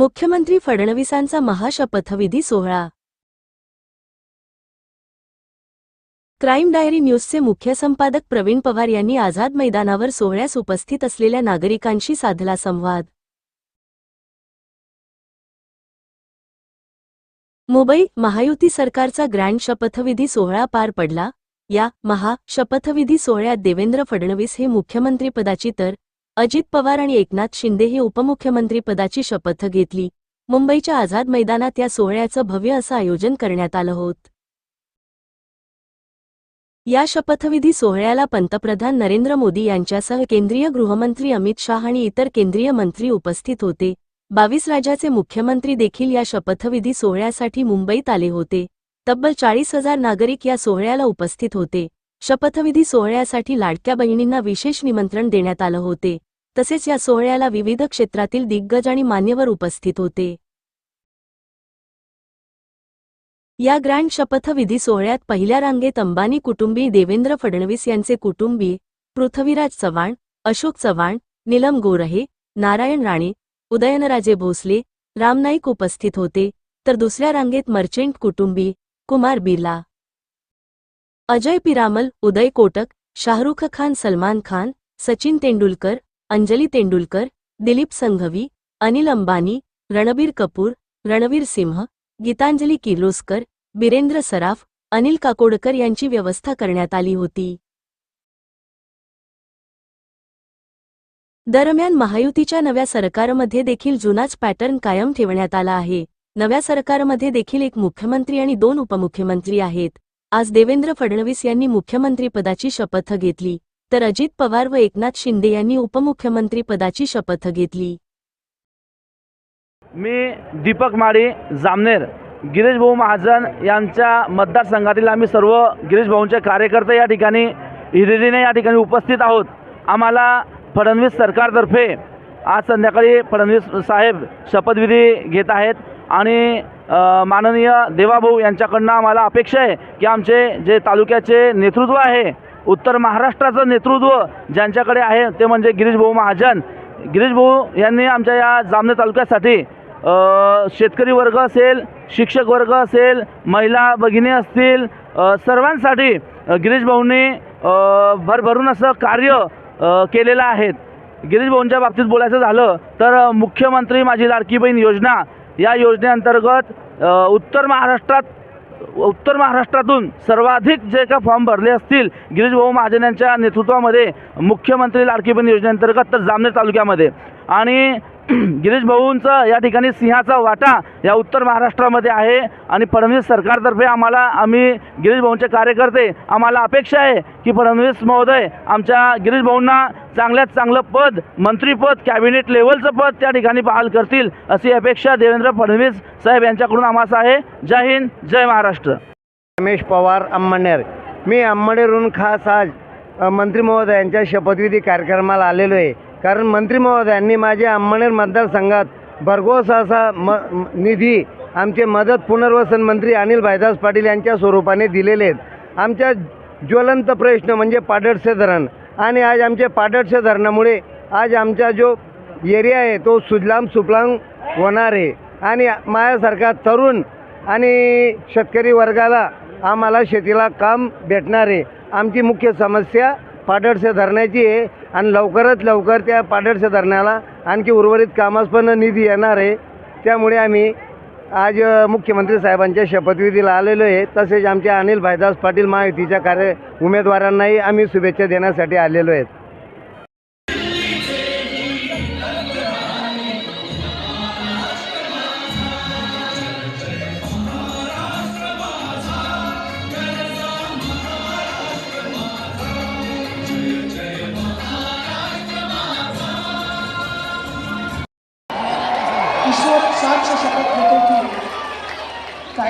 मुख्यमंत्री फडणवीसांचा महाशपथविधी सोहळा. Crime diary न्यूजचे मुख्य संपादक प्रवीण पवार यांनी आझाद मैदानावर सोहळ्यास उपस्थित असलेल्या नागरिकांशी साधला संवाद. मुंबई महायुती सरकारचा ग्रँड शपथविधी सोहळा पार पडला. या महा शपथविधी सोहळ्यात देवेंद्र फडणवीस हे मुख्यमंत्रीपदाची तर अजित पवार आणि एकनाथ शिंदे हे उपमुख्यमंत्रीपदाची शपथ घेतली. मुंबईच्या आझाद मैदानात या सोहळ्याचं भव्य असं आयोजन करण्यात आलं होत. या शपथविधी सोहळ्याला पंतप्रधान नरेंद्र मोदी यांच्यासह केंद्रीय गृहमंत्री अमित शाह आणि इतर केंद्रीय मंत्री उपस्थित होते. बावीस राज्याचे मुख्यमंत्री देखील या शपथविधी सोहळ्यासाठी मुंबईत आले होते. तब्बल चाळीस हजार नागरिक या सोहळ्याला उपस्थित होते. शपथविधी सोहळ्यासाठी लाडक्या बहिणींना विशेष निमंत्रण देण्यात आलं होते. तसेच या सोहळ्याला विविध क्षेत्रातील दिग्गज आणि मान्यवर उपस्थित होते. या ग्रँड शपथविधी सोहळ्यात पहिल्या रांगेत अंबानी कुटुंबी देवेंद्र फडणवीस यांचे कुटुंबी पृथ्वीराज चव्हाण अशोक चव्हाण नीलम गोरहे नारायण राणे उदयनराजे भोसले राम नाईक उपस्थित होते. तर दुसऱ्या रांगेत मर्चेंट कुटुंबी कुमार बिर्ला. अजय पिरामल उदय कोटक शाहरुख खान सलमान खान सचिन तेंडुलकर अंजली तेंडुलकर दिलीप संघवी अनिल अंबानी रणबीर कपूर रणवीर सिंह गीतांजली किर्लोस्कर बिरेंद्र सराफ अनिल काकोडकर यांची व्यवस्था करण्यात आली होती. दरम्यान महायुतीच्या नव्या सरकारमध्ये देखील जुनाच पॅटर्न कायम ठेवण्यात आला आहे. नव्या सरकारमध्ये देखील एक मुख्यमंत्री आणि दोन उपमुख्यमंत्री आहेत. आज देवेंद्र फडणवीस यांनी मुख्यमंत्रीपदाची शपथ घेतली तर अजित पवार व एकनाथ शिंदे यांनी उपमुख्यमंत्रीपदाची शपथ घेतली. मी दीपक माळी जामनेर. गिरीश भाऊ महाजन यांच्या मतदारसंघातील आम्ही सर्व गिरीश भाऊंचे कार्यकर्ते या ठिकाणी हिरिरीने या ठिकाणी उपस्थित आहोत. आम्हाला फडणवीस सरकारतर्फे आज संध्याकाळी फडणवीस साहेब शपथविधी घेत आहेत आणि माननीय देवाभाऊ यांच्याकडनं आम्हाला अपेक्षा आहे की आमचे जे तालुक्याचे नेतृत्व आहे उत्तर महाराष्ट्राचं नेतृत्व ज्यांच्याकडे आहे ते म्हणजे गिरीश भाऊ महाजन. गिरीश भाऊ यांनी आमच्या या जामने तालुक्यासाठी शेतकरी वर्ग असेल शिक्षक वर्ग असेल महिला भगिनी असतील सर्वांसाठी गिरीशभाऊंनी गिरीश भाऊंनी भरभरून असं कार्य केलेलं आहे. गिरीश भाऊंच्या बाबतीत बोलायचं झालं तर मुख्यमंत्री माझी लाडकी बहीण योजना या योजनेअंतर्गत उत्तर महाराष्ट्रात उत्तर महाराष्ट्रातून सर्वाधिक जे का फॉर्म भरले असतील गिरीशभाऊ महाजन यांच्या नेतृत्वामध्ये मुख्यमंत्री लाडकी बहीण योजनेअंतर्गत तर जामनेर तालुक्यामध्ये. आणि गिरीश भाऊंचं या ठिकाणी सिंहाचा वाटा या उत्तर महाराष्ट्रामध्ये आहे आणि फडणवीस सरकारतर्फे आम्हाला आम्ही गिरीश भाऊंचे कार्यकर्ते आम्हाला अपेक्षा आहे की फडणवीस महोदय आमच्या गिरीश भाऊंना चांगल्यात चांगलं पद मंत्रीपद कॅबिनेट लेवलचं पद त्या ठिकाणी बहाल करतील अशी अपेक्षा देवेंद्र फडणवीस साहेब यांच्याकडून आम्हाला आहे. जय हिंद जय महाराष्ट्र. रमेश पवार अंमळनेर मी अंमळनेरहून खास आज मंत्री महोदयांच्या शपथविधी कार्यक्रमाला आलेलो आहे. कारण मंत्री महोदयांनी माझ्या अंमळनेर मतदारसंघात भरघोस असा म निधी आमचे मदत पुनर्वसन मंत्री अनिल भाईदास पाटील यांच्या स्वरूपाने दिलेले आहेत. आमच्या ज्वलंत प्रश्न म्हणजे पाडडसे धरण. आणि आज आमच्या पाडडसे धरणामुळे आज आमचा जो एरिया आहे तो सुजलाम सुफलाम होणार आहे. आणि माझ्यासारखा तरुण आणि शेतकरी वर्गाला आम्हाला शेतीला काम भेटणार आहे. आमची मुख्य समस्या पाडळसे धरणाची आहे आणि लवकरात लवकर त्या पाडळसे धरणाला आणखी उर्वरित कामास पण निधी येणार आहे. त्यामुळे आम्ही आज मुख्यमंत्री साहेबांच्या शपथविधीला आलेलो आहे. तसेच आमच्या अनिल भाईदास पाटील महायुतीच्या कार्य उमेदवारांनाही आम्ही शुभेच्छा देण्यासाठी आलेलो आहेत.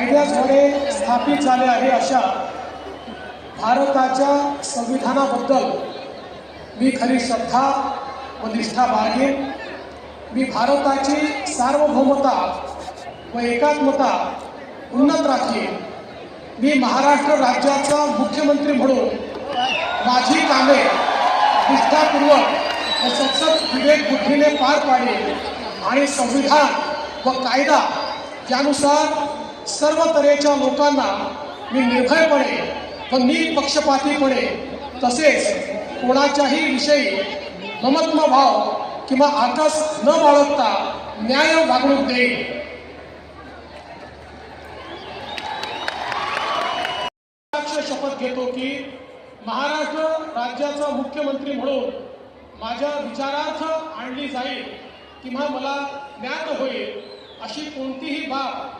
कायद्याद्वारे स्थापित झाले आहे अशा भारताच्या संविधानाबद्दल मी खरी श्रद्धा व निष्ठा बाळगेन. मी भारताची सार्वभौमता व एकात्मता उन्नत राखीन. मी महाराष्ट्र राज्याचा मुख्यमंत्री म्हणून माझी कामे निष्ठापूर्वक व सतत विवेक बुद्धीने पार पाडेल आणि संविधान व कायदा यानुसार सर्व तऱ्हेच्या लोकांना मी निर्भयपणे व निपक्षपातीपणे तसेच कोणाच्याही विषयी ममत्व भाव किंवा आकाश न बाळगता न्याय वागणूक देईल शपथ घेतो की महाराष्ट्र राज्याचा मुख्यमंत्री म्हणून माझ्या विचारार्थ आणली जाईल किंवा मला ज्ञात होईल अशी कोणतीही बाब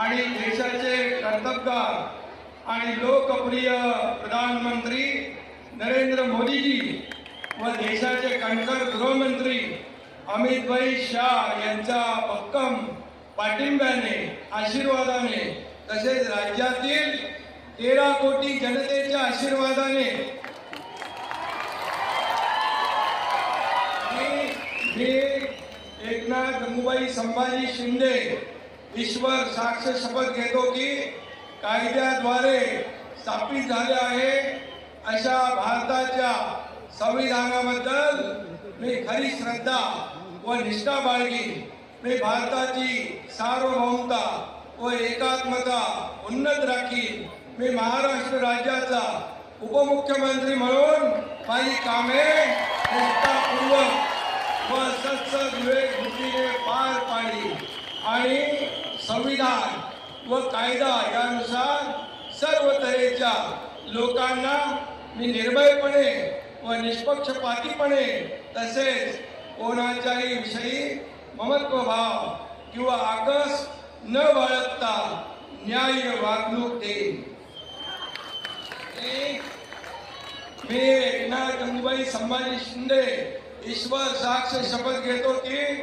आणि देशाचे कर्तबगार आणि लोकप्रिय प्रधानमंत्री नरेंद्र मोदीजी व देशाचे कणखर गृहमंत्री अमितभाई शाह यांच्या भक्कम पाठिंब्याने आशीर्वादाने तसेच राज्यातील तेरा कोटी जनतेच्या आशीर्वादाने एकनाथ गंगूबाई संभाजी शिंदे ईश्वर साक्ष शपथ घेतो की कायद्याद्वारे स्थापित झाले आहे. अशा भारताच्या संविधानाबद्दल मी खरी श्रद्धा व निष्ठा बाळगी मी भारताची सार्वभौमता व एकात्मता उन्नत राखीन. मी महाराष्ट्र राज्याचा उपमुख्यमंत्री म्हणून माझी कामे निष्ठापूर्वक व सत्सद विवेक पार पाडली. आणि संविधान व कायदा यानुसार सर्व तऱ्हेच्या लोकांना मी निर्भयपणे व निष्पक्षपातीपणे तसेच कोणाच्याही विषयी ममत्वभाव किंवा आकस न बाळगता न्याय वागणूक देईन. मी- मी एकनाथ गंगूबाई संभाजी शिंदे ईश्वर साक्ष शपथ घेतो की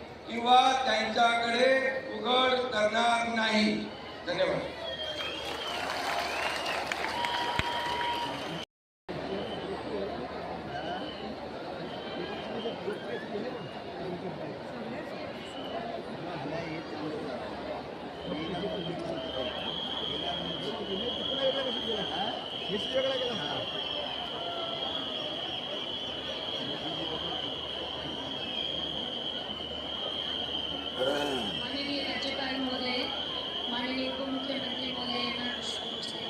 किंवा त्यांच्याकडे उघड करणार नाही. धन्यवाद माननीय राज्यपाल महोदय माननीय उपमुख्यमंत्री महोदय यांना नमस्कार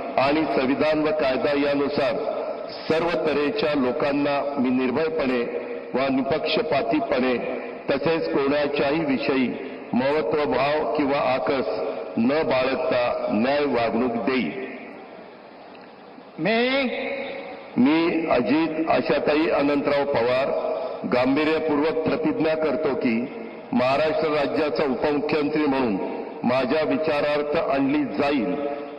आणि संविधान व कायदा यानुसार सर्व तऱ्हेच्या लोकांना मी निर्भयपणे व निपक्षपातीपणे तसेच कोणाच्याही विषयी महत्वभाव किंवा आकस न बाळगता न्याय वागणूक देईल मी अजित आशाताई अनंतराव पवार गांभीर्यपूर्वक प्रतिज्ञा करतो की महाराष्ट्र राज्याचा उपमुख्यमंत्री म्हणून माझ्या विचारार्थ आणली जाईल